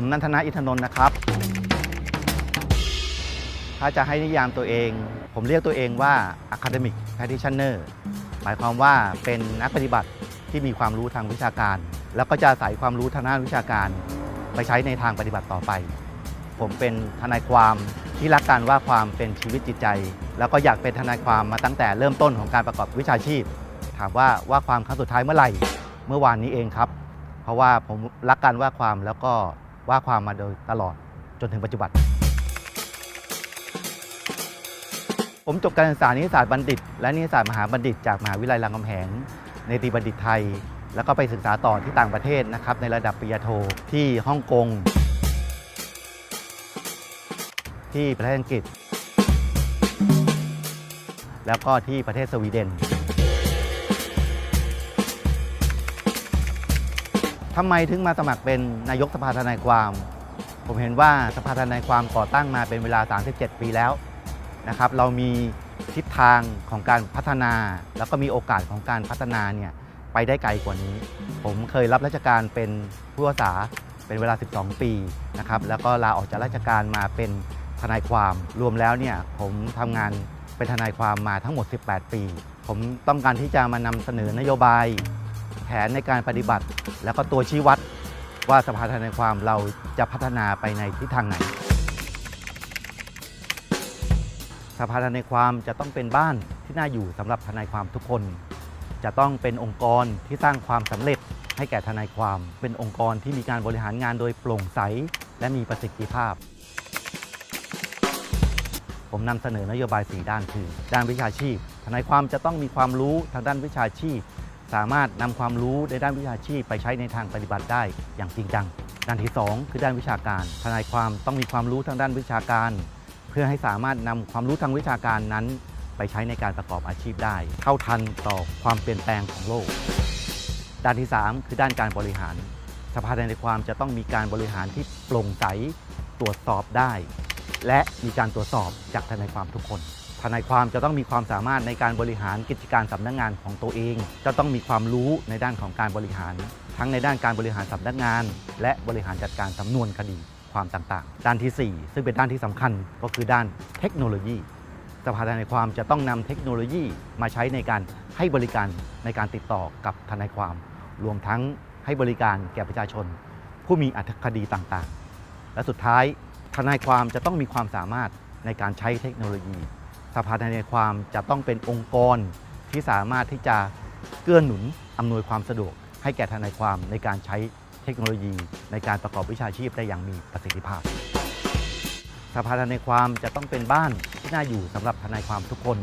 ผมนันทนาอินทนนท์นะครับ ถ้าจะให้นิยามตัวเอง ผมเรียกตัวเองว่า academic practitioner หมายความว่าเป็นนักปฏิบัติที่มีความรู้ทางวิชาการ แล้วก็จะอาศัยความรู้ทางด้านวิชาการ ไปใช้ในทางปฏิบัติต่อไป ผมเป็นทนายความที่รักการว่าความเป็นชีวิตจิตใจ แล้วก็อยากเป็นทนายความมาตั้งแต่เริ่มต้นของการประกอบวิชาชีพ ถามว่าว่าความครั้งสุดท้ายเมื่อไหร่ เมื่อวานนี้เองครับ เพราะว่าผมรักการว่าความแล้วก็ ว่าความมาโดยตลอดจนถึงปัจจุบัน ผมจบการศึกษานิติศาสตร์บัณฑิต และนิติศาสตร์มหาบัณฑิต จากมหาวิทยาลัยรามคำแหงในตีบัณฑิตไทย แล้วก็ไปศึกษาต่อที่ต่างประเทศนะครับในระดับปริญญาโทที่ฮ่องกงที่ประเทศอังกฤษ แล้วก็ที่ประเทศสวีเดน ทำไมถึงมาสมัครเป็นนายกสภาทนายความ ผมเห็นว่าสภาทนายความก่อตั้งมาเป็นเวลา 37 ปีแล้วนะครับ เรามีทิศทางของการพัฒนา แล้วก็มีโอกาสของการพัฒนาเนี่ยไปได้ไกลกว่านี้ ผมเคยรับราชการเป็นผู้ว่าษาเป็นเวลา 12 ปีนะครับ แล้วก็ลาออกจากราชการมาเป็นทนายความ รวมแล้วเนี่ยผมทำงานเป็นทนายความมาทั้งหมด 18 ปี ผมต้องการที่จะมานำเสนอนโยบาย แผนในการปฏิบัติ แล้วก็ตัวชี้วัดว่าสภาทนายความเราจะพัฒนาไปในทิศทางไหน สภาทนายความจะต้องเป็นบ้านที่น่าอยู่สำหรับทนายความทุกคน จะต้องเป็นองค์กรที่สร้างความสำเร็จให้แก่ทนายความ เป็นองค์กรที่มีการบริหารงานโดยโปร่งใส และมีประสิทธิภาพ ผมนำเสนอนโยบาย 4 ด้านคือ ด้านวิชาชีพ ทนายความจะต้องมีความรู้ทางด้านวิชาชีพ สามารถนำความรู้ในด้านวิชาชีพไปใช้ในทางปฏิบัติได้อย่างจริงจัง ด้านที่ 2 คือด้านวิชาการ ทนายความต้องมีความรู้ทางด้านวิชาการ เพื่อให้สามารถนำความรู้ทางวิชาการนั้น ไปใช้ในการประกอบอาชีพได้เท่าทันต่อความเปลี่ยนแปลงของโลก ด้านที่ 3 คือด้านการบริหาร สภาทนายความจะต้องมีการบริหารที่โปร่งใสตรวจสอบได้ และมีการตรวจสอบจากทนายความทุกคน ทนายความจะต้องมีความสามารถในการบริหารกิจการสำนักงานของตัวเอง จะต้องมีความรู้ในด้านของการบริหาร ทั้งในด้านการบริหารสำนักงาน และบริหารจัดการสำนวนคดีความต่างๆ ด้านทีสี่4 ซึ่งเป็นด้านที่สำคัญก็คือด้านเทคโนโลยีสภาทนายความจะต้องนำเทคโนโลยีมาใช้ในการให้บริการในการติดต่อกับทนายความ รวมทั้งให้บริการแก่ประชาชน ผู้มีอัธคดีต่างๆ และสุดท้ายทนายความจะต้องมีความสามารถในการใช้เทคโนโลยี สภาทนายความจะต้องเป็นองค์กรที่สามารถที่จะเกื้อหนุนอำนวยความสะดวก ให้แก่ทนายความในการใช้เทคโนโลยี ในการประกอบวิชาชีพได้อย่างมีประสิทธิภาพ สภาทนายความจะต้องเป็นบ้านที่น่าอยู่สำหรับทนายความทุกคน